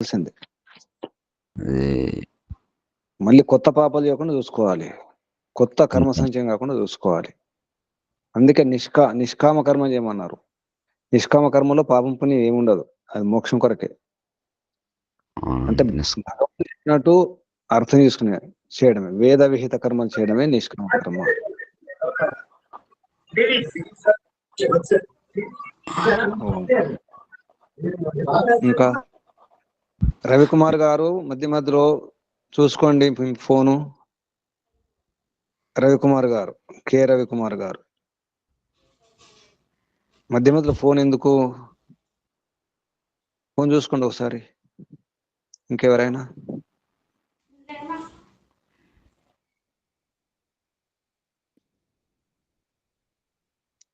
తెలిసింది మళ్ళీ కొత్త పాపాలు చేయకుండా చూసుకోవాలి. కొత్త కర్మ సంచయం కాకుండా చూసుకోవాలి. అందుకే నిష్కా నిష్కామ కర్మ చేయమన్నారు నిష్కామ కర్మలో పాపం పుణ్యం ఏముండదు. అది మోక్షం కొరకే. అంటే భగవంతుడు చెప్పినట్టు అర్థం చేసుకునే చేయడమే. వేద విహిత కర్మలు చేయడమే నిష్కామ కర్మ. ఇంకా? రవికుమార్ గారు మధ్య మధ్యలో చూసుకోండి ఫోను. రవికుమార్ గారు కె రవికుమార్ గారు. మధ్య మధ్యలో ఫోన్ ఎందుకు? ఫోన్ చూసుకోండి ఒకసారి. ఇంకెవరైనా?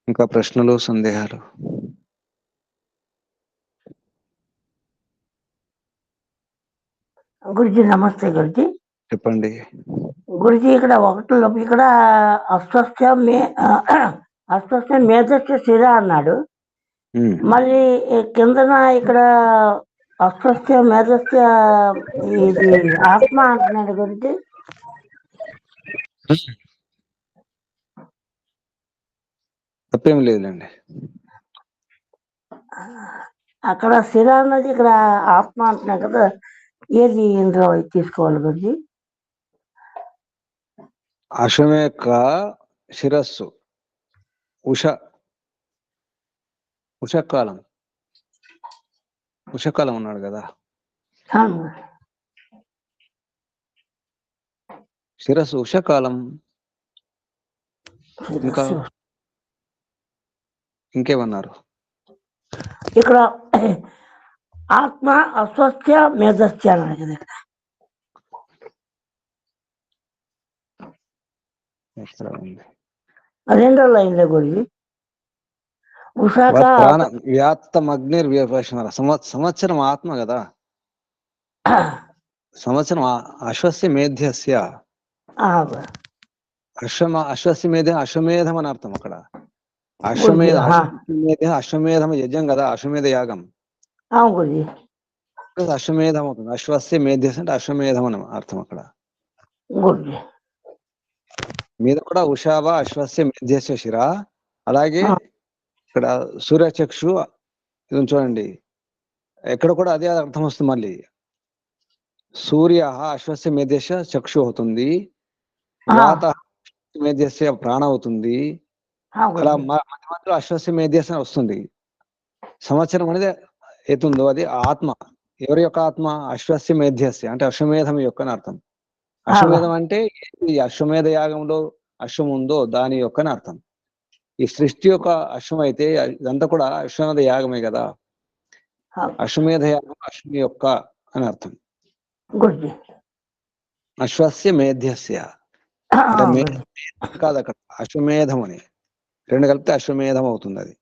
ఇంకా ప్రశ్నలు సందేహాలు? గురుజీ నమస్తే గురుజీ. చెప్పండి. గురుజీ ఇక్కడ ఒకటిలో ఇక్కడ అస్వస్థ మే అస్వస్థ మేధస్సు శిర అన్నాడు. మళ్ళీ కిందన ఇక్కడ అస్వస్థ మేధస్సు ఇది ఆత్మ అంటున్నాడు గురించి తప్పేం లేదులేండి. అక్కడ శిర అన్నది ఇక్కడ ఆత్మ అంటున్నాడు కదా. ఏది ఇందులో తీసుకోవాలి గురుజీ. అశ్వం యొక్క శిరస్సు ఉష ఉషకాలం. ఉషకాలం ఉన్నాడు కదా. శిరస్సు ఉషకాలం. ఇంకా ఇంకేమన్నారు? ఇక్కడ ఆత్మ అస్వస్థ మేధస్సు అన్నాడు కదా ఇక్కడ. ఎక్కడ ఉంది? రెండో లైన్లో గురి ఉషాక వ్యాప్తం అగ్నిర్ వ్యపశమర సంవత్సరం ఆత్మ కదా? సంవత్సరం అశ్వస్య మేధ్యస్య. అశ్వమ అశ్వస్య మేధ అశ్వమేధం అని అర్థం అక్కడ. అశ్వమేధ అశ్వమేధం యజ్ఞం కదా? అశ్వమేధ యాగం. అవును గురి అశ్వమేధం అవుతుంది అశ్వస్య అంటే అశ్వమేధం అని అర్థం అక్కడ. గురి మీద కూడా ఉషావ అశ్వస్య మేధ్యస్య శిర. అలాగే. ఇక్కడ సూర్యచక్షు ఇది చూడండి. ఎక్కడ కూడా అదే అర్థం వస్తుంది మళ్ళీ. సూర్య అశ్వస్య మేధ్యస్య చక్షు అవుతుంది. వాత మేధ్యస్య ప్రాణ అవుతుంది. అలా గురూజీ. మధ్య మధ్యలో అశ్వస్య మేధ్యస్య వస్తుంది. సంవత్సరం అనేది ఏతుందో అది ఆత్మ. ఎవరి యొక్క ఆత్మ? అశ్వస్య మేధ్యస్య. అంటే అశ్వమేధం యొక్క అర్థం. అశ్వమేధం అంటే ఈ అశ్వమేధ యాగంలో అశ్వం ఉందో దాని యొక్క అర్థం. ఈ సృష్టి యొక్క అశ్వం అయితే ఇదంతా కూడా అశ్వమేధ యాగమే కదా. అశ్వమేధ యాగం అశ్వం యొక్క అని అర్థం. అశ్వస్య మేధ్యస్య. కాదు అక్కడ. అశ్వమేధం అని. రెండు కలిపితే అశ్వమేధం అవుతుంది అది.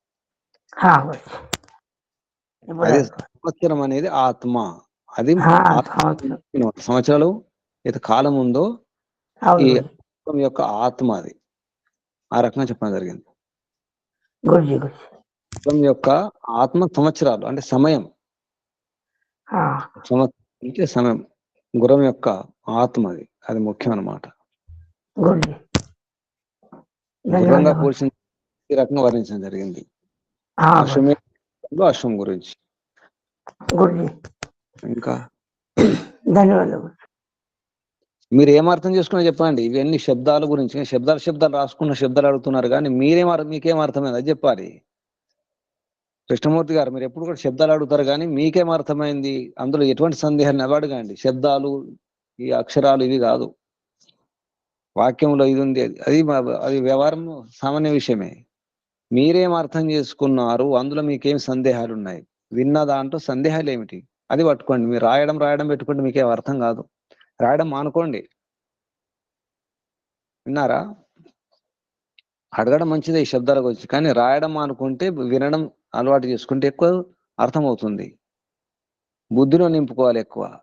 అదే సంవత్సరం అనేది ఆత్మ. అది. సంవత్సరాలు అయితే కాలం ఉందో ఈ యొక్క ఆత్మ అది. ఆ రకంగా చెప్పడం జరిగింది. యొక్క ఆత్మ సంవత్సరాలు అంటే సమయం. సంవత్సరం అంటే సమయం. గురం యొక్క ఆత్మ అది. అది ముఖ్యం. గుర్రంగా ధన్యవాదాలు. పోల్చిన ఈ రకంగా వర్ణించడం జరిగింది. ఆ, అశ్వం గురించి గురూజీ. ఇంకా ధన్యవాదాలు. మీరు ఏం అర్థం చేసుకున్నా చెప్పండి. ఇవన్నీ శబ్దాల గురించి. శబ్దాలు శబ్దాలు రాసుకున్న శబ్దాలు అడుగుతున్నారు కానీ మీరేం మీకేం అర్థమైంది అది చెప్పాలి. కృష్ణమూర్తి గారు మీరు ఎప్పుడు కూడా శబ్దాలు అడుగుతారు కానీ మీకేం అర్థమైంది అందులో ఎటువంటి సందేహాన్ని అడగండి శబ్దాలు ఈ అక్షరాలు ఇవి కాదు. వాక్యంలో ఇది ఉంది. అది- అది వ్యవహారం సామాన్య విషయమే. మీరేం అర్థం చేసుకున్నారు? అందులో మీకేం సందేహాలు ఉన్నాయి విన్న దాంట్లో సందేహాలు ఏమిటి అది పట్టుకోండి. మీరు రాయడం రాయడం పెట్టుకుంటే మీకేం అర్థం కాదు. రాయడం మానుకోండి. విన్నారా? అడగడం మంచిదే ఈ శబ్దాల గురించి. కానీ రాయడం మానుకుంటే వినడం అలవాటు చేసుకుంటే ఎక్కువ అర్థమవుతుంది. బుద్ధిలో నింపుకోవాలి ఎక్కువ.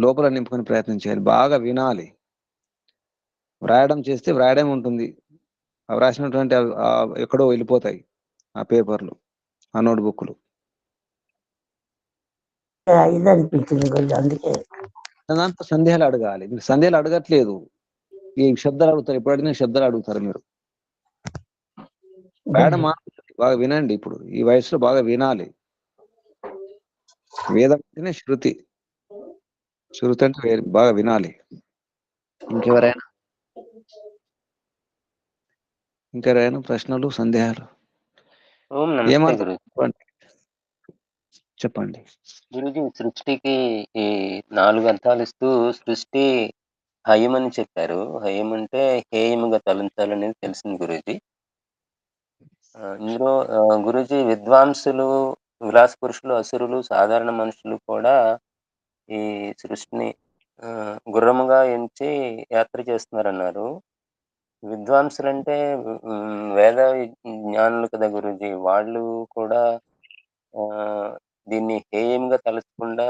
లోపల నింపుకునే ప్రయత్నం చేయాలి. బాగా వినాలి. వ్రాయడం చేస్తే వ్రాయడం ఉంటుంది. అవి రాసినటువంటి ఎక్కడో వెళ్ళిపోతాయి ఆ పేపర్లు ఆ నోట్బుక్లు ఇది అనిపించింది అందుకే? దాంట్లో సందేహాలు అడగాలి. మీరు సందేహాలు అడగట్లేదు. ఈ శబ్దాలు అడుగుతారు. ఎప్పుడు అడిగినా శబ్దాలు అడుగుతారు మీరు. మేడం బాగా వినండి ఇప్పుడు. ఈ వయసులో బాగా వినాలి. వేదం అంటేనే శృతి. శృతి అంటే బాగా వినాలి. ఇంకెవరైనా? ఇంకెవరైనా ప్రశ్నలు సందేహాలు. చెప్పండి. గురుజీ సృష్టికి ఈ నాలుగు అర్థాలు ఇస్తూ సృష్టి హయం అని చెప్పారు. హయం అంటే హేయముగా తలంచాలనేది తెలిసింది గురూజీ. ఇందులో గురూజీ విద్వాంసులు విలాస పురుషులు అసురులు సాధారణ మనుషులు కూడా ఈ సృష్టిని గుర్రముగా ఎంచి యాత్ర చేస్తున్నారన్నారు. విద్వాంసులు అంటే వేద జ్ఞానులు కదా గురుజీ వాళ్ళు కూడా ఆ, దీన్ని హేయంగా తలచకుండా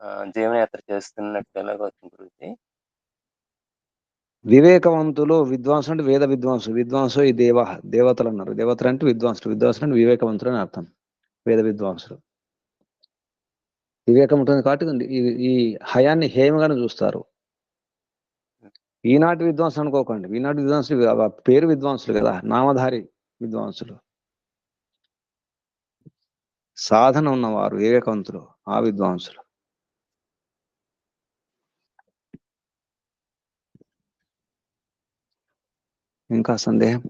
ఆ, జీవనయాత్ర చేస్తున్నట్టు ఎలాగవుతుంది గురుజీ? వివేకవంతులు విద్వాంసులు అంటే వేద విద్వాంసులు విద్వాంసు ఈ దేవ దేవతలు అన్నారు. దేవతలు అంటే విద్వాంసులు. విద్వాంసులు అంటే వివేకవంతులు అని అర్థం. వేద విద్వాంసులు. వివేకం ఉంటుంది కాబట్టి ఈ ఈ హయాన్ని హేయంగానే చూస్తారు. ఈనాటి విద్వాంసులు అనుకోకండి. ఈనాటి విద్వాంసులు పేరు విద్వాంసులు కదా. నామధారి విద్వాంసులు. సాధన ఉన్నవారు వివేకవంతులు ఆ విద్వాంసులు. ఇంకా సందేహం?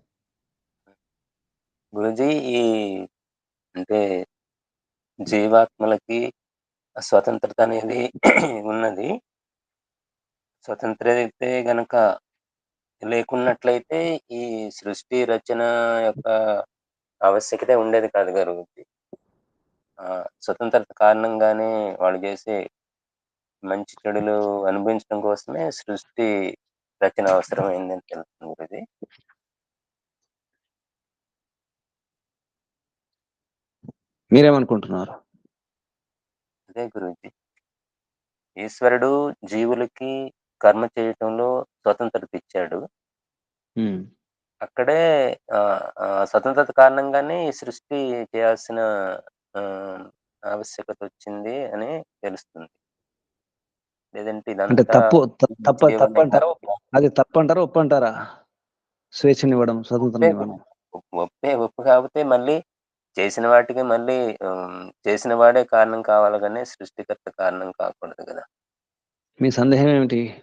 గురుజీ ఈ అంటే జీవాత్మలకి స్వతంత్రత అనేది ఉన్నది. స్వతంత్రత గనక లేకున్నట్లయితే ఈ సృష్టి రచన యొక్క ఆవశ్యకత ఉండేది కాదు గురూజీ ఆ స్వతంత్రత కారణంగానే వాళ్ళు చేసే మంచి చెడులు అనుభవించడం కోసమే సృష్టి రచన అవసరమైందని తెలుస్తుంది గురూజీ మీరేమనుకుంటున్నారు? అదే గురూజీ. ఈశ్వరుడు జీవులకి కర్మ చేయటంలో స్వతంత్రత ఇచ్చాడు. అక్కడే స్వతంత్రత కారణంగానే ఈ సృష్టి చేయాల్సిన ఆవశ్యకత వచ్చింది అని తెలుస్తుంది. లేదంటే అంటే ఇదంతా తప్పు తప్ప తప్పంటారా? అది తప్పంటారా ఒప్పంటారా? స్వేచ్ఛనివ్వడం స్వతంత్రం ఒప్పే ఇవ్వడం. ఒప్పు- ఒప్పే ఒప్పు కాకపోతే మళ్ళీ చేసిన వాటికి మళ్ళీ చేసిన వాడే కారణం కావాలి కానీ సృష్టికర్త కారణం కాకూడదు కదా. మీ సందేహం ఏమిటి?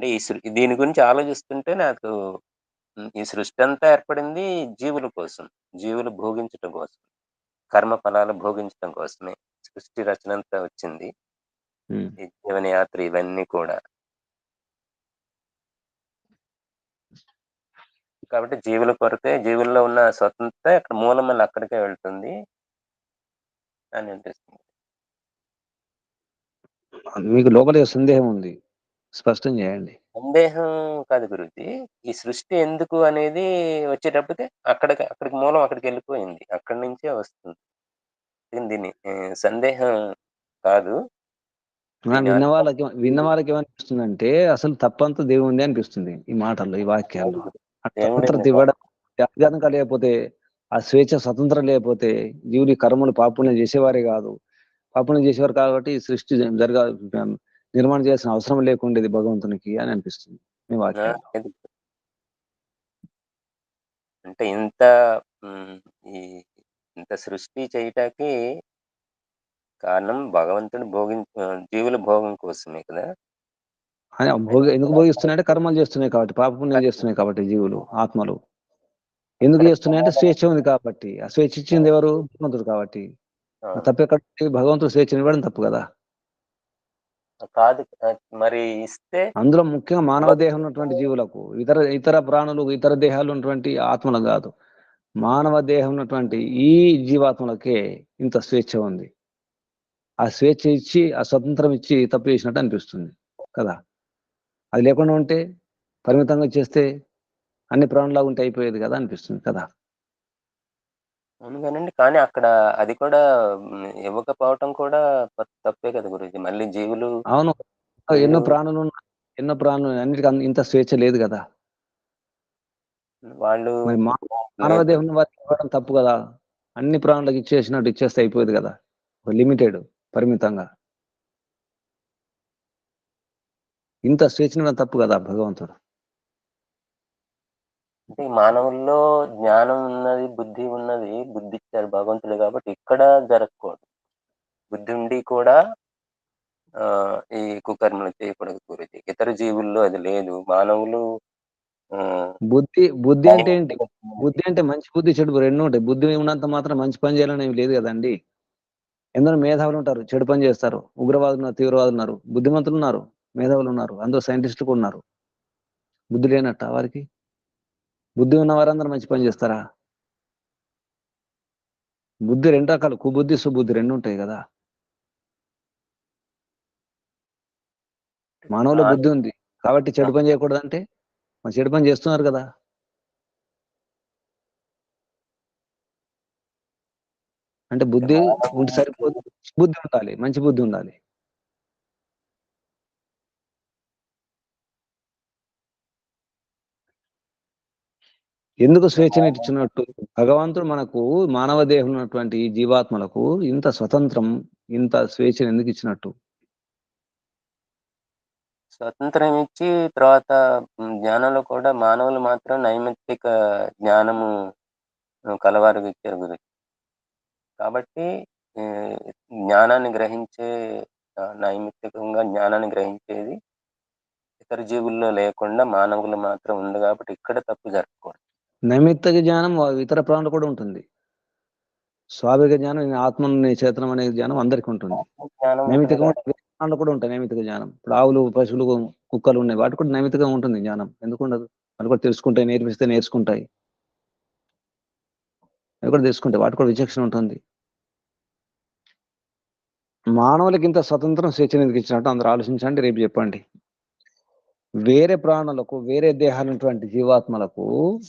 అంటే ఈ దీని గురించి ఆలోచిస్తుంటే నాకు ఈ సృష్టి అంతా ఏర్పడింది జీవుల కోసం. జీవులు భోగించటం కోసం. కర్మ ఫలాలు భోగించటం కోసమే సృష్టి రచన అంతా వచ్చింది. ఉమ్. ఈ జీవన యాత్ర ఇవన్నీ కూడా. కాబట్టి జీవుల కొరకే జీవుల్లో ఉన్న స్వతంత్రత అక్కడ మూలం మళ్ళీ అక్కడికే వెళ్తుంది అని అనిపిస్తుంది. మీకు లోపల సందేహం ఉంది? స్పష్టం చేయండి. సందేహం కాదు గురుజీ. ఈ సృష్టి ఎందుకు అనేది వచ్చేటప్పటికి అక్కడికి అక్కడికి మూలం అక్కడికి వెళ్ళిపోయింది. అక్కడి నుంచే వస్తుంది. దీని దీన్ని సందేహం కాదు. ఆ, విన్న వాళ్ళకి విన్న వాళ్ళకి ఏమనిపిస్తుందంటే అసలు తప్పంతా దేవుంది అనిపిస్తుంది ఈ మాటల్లో ఈ వాక్యాల్లో. ఆ దేవుడే స్వతంత్రత ఇవ్వడం లేకపోతే ఆ స్వేచ్ఛ స్వతంత్రం లేకపోతే జీవుడి కర్మలు పాపుణ్యం చేసేవారే కాదు. పాపుణ్యం చేసేవారు కాబట్టి ఈ సృష్టి జరగ నిర్మాణం చేయాల్సిన అవసరం లేకుండేది భగవంతునికి అని అనిపిస్తుంది మీ. అంటే ఇంత ఇంత సృష్టి చేయటానికి కారణం భగవంతుడు భోగి జీవుల భోగం కోసమే కదా? అని భోగ ఎందుకు భోగిస్తున్నాయంటే కర్మలు చేస్తున్నాయి కాబట్టి పాపపుణ్యం చేస్తున్నాయి కాబట్టి జీవులు ఆత్మలు. ఎందుకు చేస్తున్నాయంటే స్వేచ్ఛ ఉంది కాబట్టి. ఆ స్వేచ్ఛ ఇచ్చింది ఎవరు? భగవంతుడు కాబట్టి. ఆ, ఆ తప్పు ఎక్కడ భగవంతుడు స్వేచ్ఛను ఇవ్వడం తప్పు కదా? కాదు మరి ఇస్తే అందులో ముఖ్యంగా మానవ దేహం ఉన్నటువంటి జీవులకు ఇతర ఇతర ప్రాణులు ఇతర దేహాలు ఉన్నటువంటి ఆత్మలకు కాదు. మానవ దేహం ఉన్నటువంటి ఈ జీవాత్మలకే ఇంత స్వేచ్ఛ ఉంది. ఆ స్వేచ్ఛ ఇచ్చి ఆ స్వతంత్రం ఇచ్చి తప్పు చేసినట్టు అనిపిస్తుంది కదా? అది లేకుండా ఉంటే పరిమితంగా చేస్తే అన్ని ప్రాణులాగా ఉంటే అయిపోయేది కదా అనిపిస్తుంది కదా? అవును కానండి కానీ అక్కడ అది కూడా ఇవ్వకపోవటం కూడా త- తప్పే కదా గురుజీ. మళ్ళీ జీవులు అవును. ఎన్నో జీవులు ప్రాణులు. ఎన్నో ప్రాణులు. అన్నిటికీ అన్- ఇంత స్వేచ్ఛ లేదు కదా. వాళ్ళు మరి మా- మానవ దేహం వారికి ఇవ్వడం తప్పు కదా. అన్ని ప్రాణులకు ఇచ్చేసినట్టు ఇచ్చేస్తే అయిపోయేది కదా. ఒక లిమిటెడ్ పరిమితంగా. ఇంత స్వేచ్ఛన తప్పు కదా భగవంతుడు. అంటే ఈ మానవుల్లో జ్ఞానం ఉన్నది బుద్ధి ఉన్నది బుద్ధి ఇచ్చారు భగవంతుడు కాబట్టి ఇక్కడ జరగకూడదు. బుద్ధి ఉండి కూడా ఆ ఈ కుకర్మలు చేయకూడదు గురించి ఇతర జీవుల్లో అది లేదు. మానవులు బుద్ధి బుద్ధి అంటే ఏంటి? బుద్ధి అంటే మంచి బుద్ధి చెడు రెండు ఉంటాయి. బుద్ధి ఉన్నంత మాత్రం మంచి పని చేయాలని ఏమి లేదు కదండి. ఎందరో మేధావులు ఉంటారు చెడు పని చేస్తారు. ఉగ్రవాదులు ఉన్నారు తీవ్రవాదులు ఉన్నారు బుద్ధిమంతులు ఉన్నారు మేధావులు ఉన్నారు అందరూ సైంటిస్టులు కూడా ఉన్నారు. బుద్ధి లేనట్ట వారికి? బుద్ధి ఉన్న వారందరూ మంచి పని చేస్తారా? బుద్ధి రెండు రకాలు కుబుద్ధి సుబుద్ధి రెండు ఉంటాయి కదా. మానవుల బుద్ధి ఉంది కాబట్టి చెడు పని చేయకూడదంటే మరి చెడు పని చేస్తున్నారు కదా. అంటే బుద్ధి ఉంటే సరిపోదు బుద్ధి ఉండాలి మంచి బుద్ధి ఉండాలి. ఎందుకు స్వేచ్ఛను ఇచ్చినట్టు భగవంతుడు మనకు మానవ దేహం ఉన్నటువంటి జీవాత్మలకు ఇంత స్వతంత్రం ఇంత స్వేచ్ఛను ఎందుకు ఇచ్చినట్టు స్వతంత్రం ఇచ్చి తర్వాత జ్ఞానంలో కూడా మానవులు మాత్రం నైమిత్తిక జ్ఞానము కలవారు ఇచ్చారు గురు. కాబట్టి జ్ఞానాన్ని గ్రహించే నైమిత్తికంగా జ్ఞానాన్ని గ్రహించేది ఇతర జీవుల్లో లేకుండా మానవులు మాత్రం ఉంది కాబట్టి ఇక్కడ తప్పు జరగకూడదు. నైమిత్తిక జ్ఞానం ఇతర ప్రాణులు కూడా ఉంటుంది. స్వాభావిక జ్ఞానం నేను ఆత్మను చేతనం అనే జ్ఞానం అందరికీ ఉంటుంది. కూడా ప్రాణులు కూడా ఉంటాయి నైమిత్తిక జ్ఞానం. ఇప్పుడు ఆవులు పశువులు కుక్కలు ఉన్నాయి. వాటి కూడా నైమిత్తికం ఉంటుంది జ్ఞానం. ఎందుకు ఉండదు? అది కూడా తెలుసుకుంటాయి నేర్పిస్తే నేర్చుకుంటాయి. అవి కూడా తెలుసుకుంటాయి. వాటి కూడా విచక్షణ ఉంటుంది. మానవులకి ఇంత స్వతంత్రం స్వేచ్ఛను ఎందుకు ఇచ్చినట్టు అందరూ ఆలోచించండి రేపు చెప్పండి. వేరే ప్రాణులకు వేరే దేహాలున్నటువంటి జీవాత్మలకు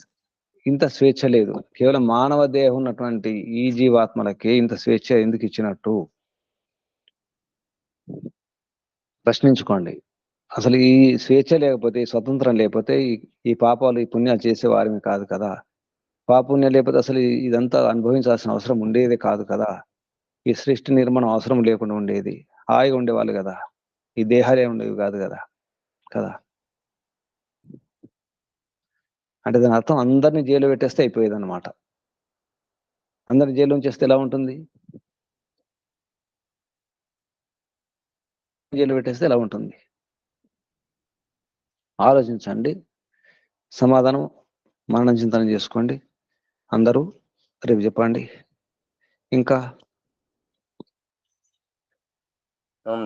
ఇంత స్వేచ్ఛ లేదు. కేవలం మానవ దేహం ఉన్నటువంటి ఈ జీవాత్మలకి ఇంత స్వేచ్ఛ ఎందుకు ఇచ్చినట్టు? ప్రశ్నించుకోండి. అసలు ఈ స్వేచ్ఛ లేకపోతే స్వతంత్రం లేకపోతే ఈ పాపాలు ఈ పుణ్యాలు చేసే వారిని కాదు కదా. పాపుణ్యం లేకపోతే అసలు ఇదంతా అనుభవించాల్సిన అవసరం ఉండేదే కాదు కదా. ఈ సృష్టి నిర్మాణం అవసరం లేకుండా ఉండేది. హాయిగా ఉండేవాళ్ళు కదా. ఈ దేహాలే ఉండేవి కాదు కదా. కదా. అంటే దాని అర్థం అందరినీ జైలు పెట్టేస్తే అయిపోయేది అనమాట అందరిని జైలు ఉంచేస్తే ఎలా ఉంటుంది? జైలు పెట్టేస్తే ఎలా ఉంటుంది? ఆలోచించండి. సమాధానం మరణం చింతన చేసుకోండి. అందరూ రేపు చెప్పండి. ఇంకా?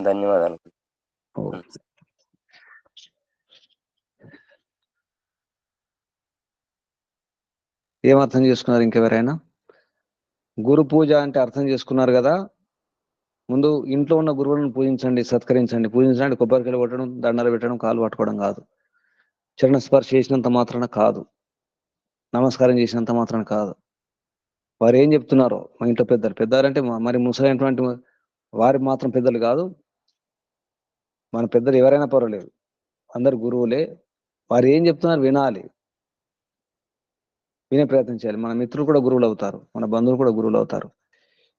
ధన్యవాదాలు. ఏం అర్థం చేసుకున్నారు ఇంకెవరైనా గురు పూజ అంటే అర్థం చేసుకున్నారు కదా? ముందు ఇంట్లో ఉన్న గురువులను పూజించండి సత్కరించండి. పూజించండి కొబ్బరికాయలు కొట్టడం దండాలు పెట్టడం కాలు పట్టుకోవడం కాదు. చరణ స్పర్శ చేసినంత మాత్రాన కాదు. నమస్కారం చేసినంత మాత్రాన కాదు. వారు ఏం చెప్తున్నారో మా ఇంట్లో పెద్దలు. పెద్దలంటే మరి ముసలైనటువంటి వారి మాత్రం పెద్దలు కాదు. మన పెద్దలు ఎవరైనా పర్వాలేదు. అందరు గురువులే. వారు ఏం చెప్తున్నారు వినాలి. వినే ప్రయత్నం చేయాలి. మన మిత్రులు కూడా గురువులు అవుతారు. మన బంధువులు కూడా గురువులు అవుతారు.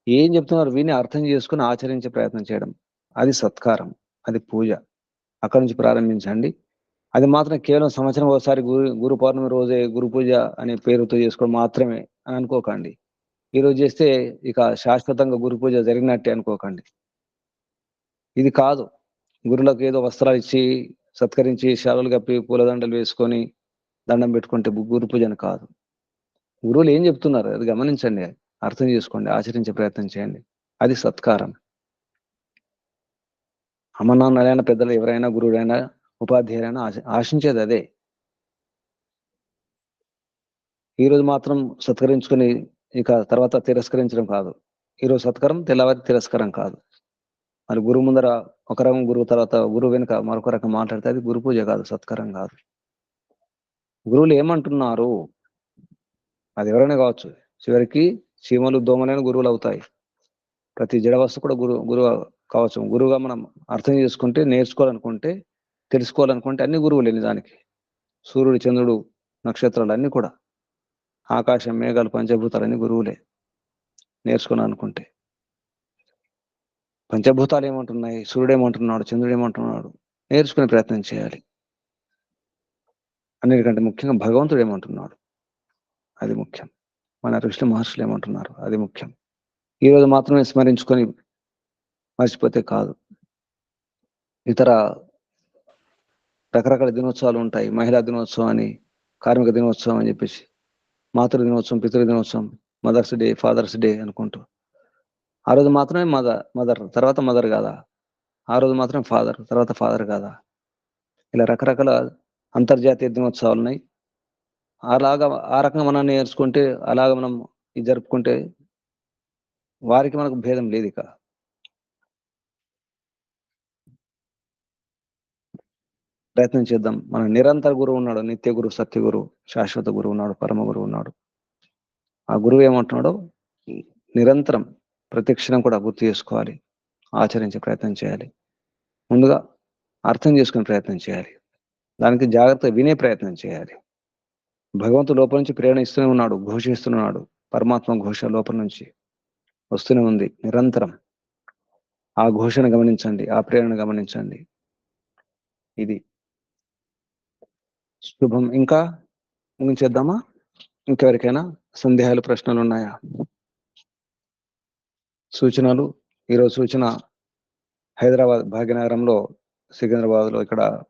ఏం చెప్తున్నారు విని అర్థం చేసుకుని ఆచరించే ప్రయత్నం చేయడం. అది సత్కారం. అది పూజ. అక్కడి నుంచి ప్రారంభించండి. అది మాత్రం కేవలం సంవత్సరం ఒకసారి గురు గురు పౌర్ణమి రోజే గురు పూజ అనే పేరుతో చేసుకోవడం మాత్రమే అని అనుకోకండి. ఈరోజు చేస్తే ఇక శాశ్వతంగా గురు పూజ జరిగినట్టే అనుకోకండి. ఇది కాదు. గురులకు ఏదో వస్త్రాలు ఇచ్చి సత్కరించి శాలులు కప్పి పూలదండలు వేసుకొని దండం పెట్టుకుంటే గురు పూజ అని కాదు. గురువులు ఏం చెప్తున్నారు? అది గమనించండి. అర్థం చేసుకోండి. ఆచరించే ప్రయత్నం చేయండి. అది సత్కారం. అమరనాథులైన పెద్దలు ఎవరైనా గురువుడైనా ఉపాధ్యాయులైనా ఆశ ఆశించేది అదే. ఈరోజు మాత్రం సత్కరించుకొని ఇక తర్వాత తిరస్కరించడం కాదు. ఈ రోజు సత్కారం తెల్లవారి తిరస్కారం కాదు. మరి గురువు ముందర ఒక రకం గురువు తర్వాత గురువు వెనుక మరొక రకం మాట్లాడితే అది గురు పూజ కాదు సత్కారం కాదు. గురువులు ఏమంటున్నారు? అది ఎవరైనా కావచ్చు. చివరికి చీమలు దోమలైన గురువులు అవుతాయి. ప్రతి జడ వస్తువు కూడా గురువు గురువు కావచ్చు. గురువుగా మనం అర్థం చేసుకుంటే నేర్చుకోవాలనుకుంటే తెలుసుకోవాలనుకుంటే అన్ని గురువులే నిజానికి. సూర్యుడు చంద్రుడు నక్షత్రాలు అన్నీ కూడా. ఆకాశం మేఘాలు పంచభూతాలు అన్ని గురువులే నేర్చుకోవాలనుకుంటే. అనుకుంటే పంచభూతాలు ఏమంటున్నాయి? సూర్యుడు ఏమంటున్నాడు? చంద్రుడు ఏమంటున్నాడు? నేర్చుకునే ప్రయత్నం చేయాలి. అన్నిటికంటే ముఖ్యంగా భగవంతుడు ఏమంటున్నాడు? అది ముఖ్యం. మన ఋషులు మహర్షులు ఏమంటున్నారు? అది ముఖ్యం. ఈ రోజు మాత్రమే స్మరించుకొని మర్చిపోతే కాదు. ఇతర రకరకాల దినోత్సవాలు ఉంటాయి. మహిళా దినోత్సవం అని కార్మిక దినోత్సవం అని చెప్పేసి మాతృ దినోత్సవం పితృ దినోత్సవం మదర్స్ డే ఫాదర్స్ డే అనుకుంటూ. ఆ రోజు మాత్రమే మదర్ మదర్ తర్వాత మదర్ కాదా? ఆ రోజు మాత్రం ఫాదర్ తర్వాత ఫాదర్ కాదా? ఇలా రకరకాల అంతర్జాతీయ దినోత్సవాలు ఉన్నాయి. అలాగా ఆ రకంగా మనం నేర్చుకుంటే అలాగ మనం ఇది జరుపుకుంటే వారికి మనకు భేదం లేదు ఇక. ప్రయత్నం చేద్దాం. మన నిరంతర గురువు ఉన్నాడు నిత్య గురువు సత్య గురువు శాశ్వత గురువు ఉన్నాడు పరమ గురువు ఉన్నాడు. ఆ గురువు ఏమంటున్నాడో నిరంతరం ప్రతిక్షణం కూడా గుర్తు చేసుకోవాలి. ఆచరించే ప్రయత్నం చేయాలి. ముందుగా అర్థం చేసుకునే ప్రయత్నం చేయాలి. దానికి జాగ్రత్త వినే ప్రయత్నం చేయాలి. భగవంతుడు లోపల నుంచి ప్రేరణ ఇస్తూనే ఉన్నాడు ఘోషిస్తున్నాడు పరమాత్మ ఘోష లోపల నుంచి వస్తూనే ఉంది నిరంతరం. ఆ ఘోషను గమనించండి ఆ ప్రేరణ గమనించండి. ఇది శుభం. ఇంకా ముగించేద్దామా ఇంకెవరికైనా సందేహాలు ప్రశ్నలు ఉన్నాయా? సూచనలు. ఈరోజు సూచన హైదరాబాద్ భాగ్యనగరంలో సికింద్రాబాద్లో ఇక్కడ